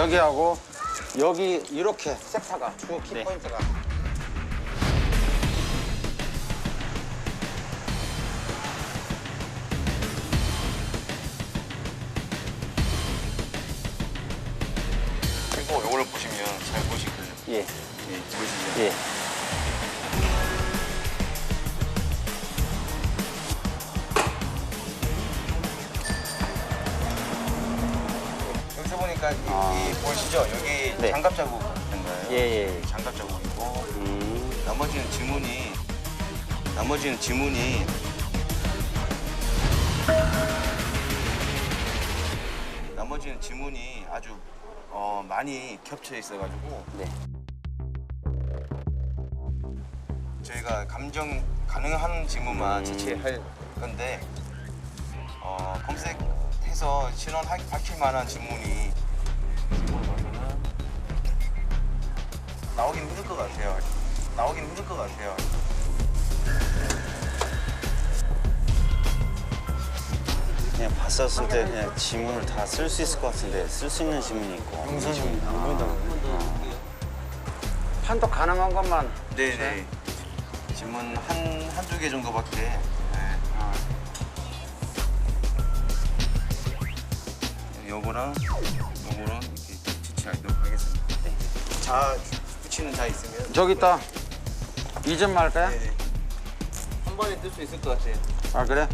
여기하고 여기 이렇게 섹터가 주 키포인트가 그리고 이거를 보시면 잘 보시거든요. 예, 예, 보시면 예. 이, 아. 이 보이시죠? 여기 네. 장갑 자국인가요? 예, 예. 장갑 자국이고 음, 나머지는 지문이 나머지는 지문이 나머지는 지문이 아주 어, 많이 겹쳐 있어가지고 네. 저희가 감정 가능한 지문만 음. 채취할 건데 어, 검색해서 신원 하- 밝힐 만한 지문이 나오긴 힘들 것 같아요. 나오긴 힘들 것 같아요. 그냥 봤었을 때 그냥 지문을 다 쓸 수 있을 것 같은데 쓸 수 있는 지문이 있고 있고. 어. 판독 가능한 것만 네네. 지문 한 한두 개 정도밖에. 네. 어. 요거랑 요거랑 이렇게 채취하도록 하겠습니다. 네. 자 붙이는 자 있으면 저기 있다. 이점 말까요? 네네. 한 번에 뜰 수 있을 것 같아요. 아 그래?